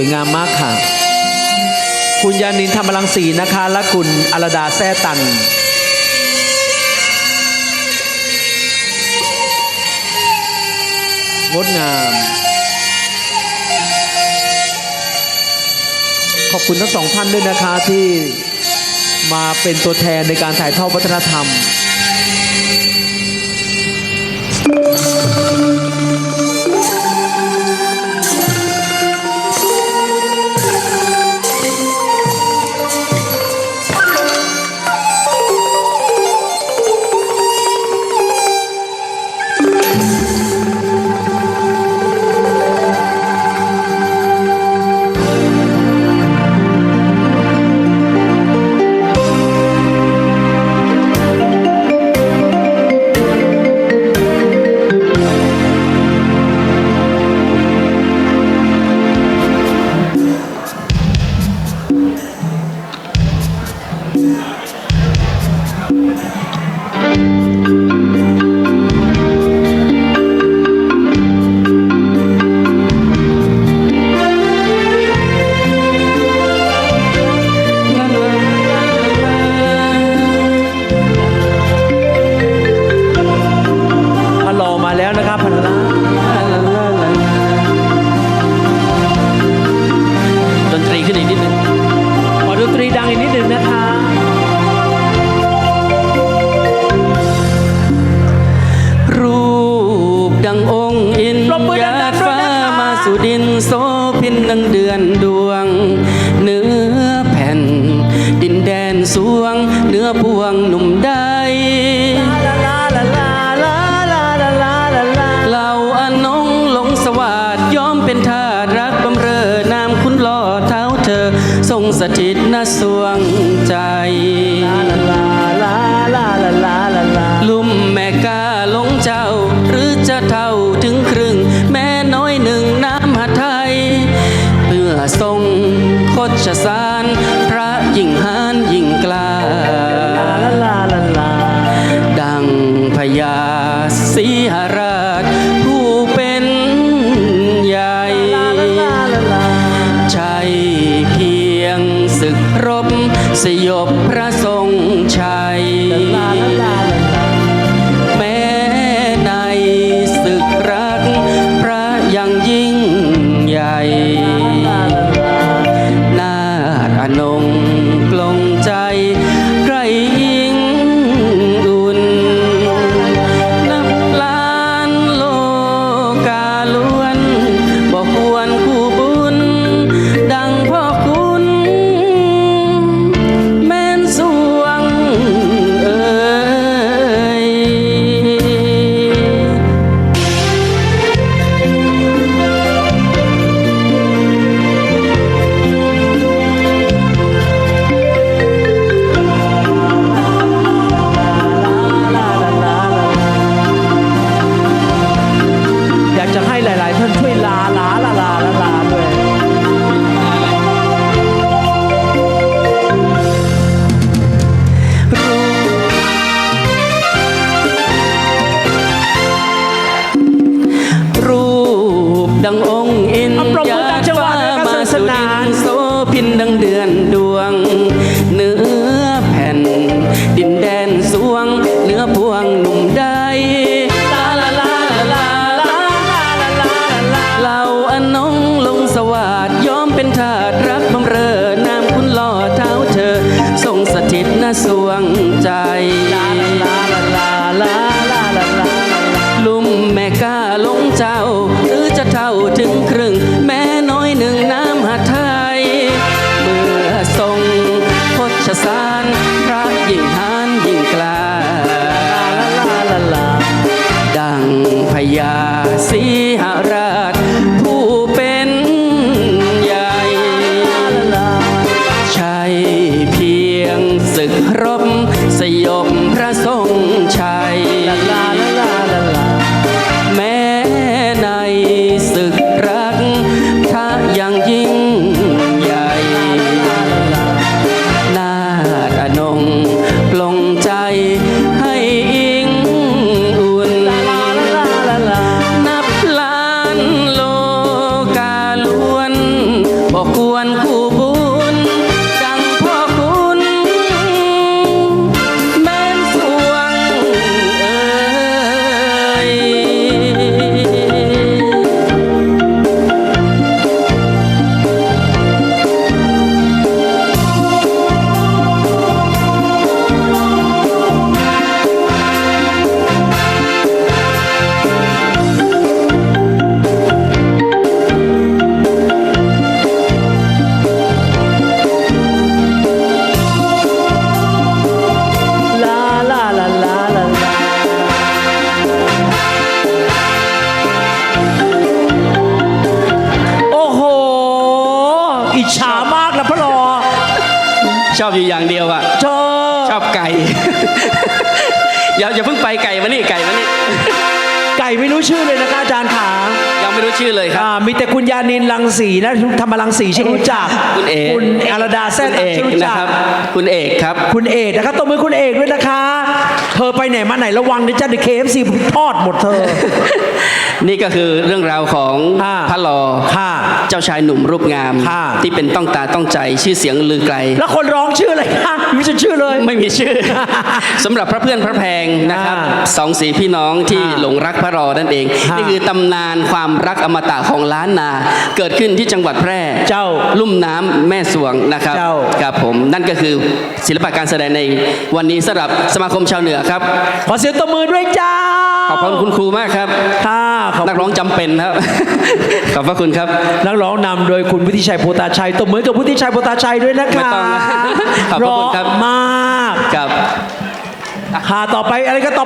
วยงามมากค่ะ คุณยานินธรรมรังสีนะคะ และคุณอรดาแซ่ตันงดงาม ขอบคุณทั้งสองท่านด้วยนะคะที่มาเป็นตัวแทนในการถ่ายทอดวัฒนธรรม สวงเนื้อพวงหนุ่มได้เหล่าอนงหลงสวัสดย้อมเป็นทาสรักบำเรอนามคุณลอเท้าเธอ ทรงสถิตณสวงใจลุ่มแม่กาลงเจ้า หรือจะเท่าถึงครึ่ง แม่น้อยหนึ่งน้ำหัไทย เพื่อทรงคดชสาร สยบพระ เดือนดวง เนื้อแผ่น ดินแดนสวง เนื้อพวงหนุ่มใดลาลาลาลาลาลาลาล่าอนงลงสวัสดยอมเป็นทาสรักบำเรอนามคุณล่อเท้าเธอทรงสถิตณสวงใจ ชอบอยู่อย่างเดียวอะชอบชอบไก่ อย่าอย่าเพิ่งไปไก่มานี่ไก่มานี่ไก่ไม่รู้ชื่อเลยนะคะอาจารย์ขายังไม่รู้ชื่อเลยครับ อ่ามีแต่คุณยานินลังสีนะธรรมรังสีฉันรู้จักคุณเอกคุณอารดาแซ่คุณเอกฉันรู้นะจักครับ คุณเอกครับ คุณเอกนะคะตบมือคุณเอกด้วยนะคะ เธอไปไหนมาไหนระวังนะจ๊ะเดี๋ยวเคฟซีทอดหมดเธอ นี่ก็คือเรื่องราวของค่ะพระลอค่ะ เจ้าชายหนุ่มรูปงาม ค่ะ ที่เป็นต้องตาต้องใจชื่อเสียงลือไกล แล้วคนร้องชื่ออะไรคะไม่ใช่ชื่อเลย ไม่มีชื่อ สำหรับพระเพื่อนพระแพงนะครับอ่าสองสีพี่น้องที่อ่าหลงรักพระรอนั่นเอง อ่านี่นี่คือตำนานความรักอมตะของล้านนา เกิดขึ้นที่จังหวัดแพร่เจ้าลุ่มน้ำแม่สวงนะครับเจ้า ครับผมนั่นก็คือศิลปะการแสดงในวันนี้สำหรับสมาคมชาวเหนือครับ ขอเสียงตบมือด้วยจ้าขอบคุณคุณครูมากครับ ค่ะขอบนักคุณร้องจำเป็นครับ ขอบพระคุณครับ นักร้องนำโดยคุณวุฒิชัยโพตาชัยตบมือกับวุฒิชัยโพตาชัยด้วยนะคะไม่ต้องนะขอบพระคุณครับ เพาะมากครับ ค่ะต่อไปอะไรก็ต่อ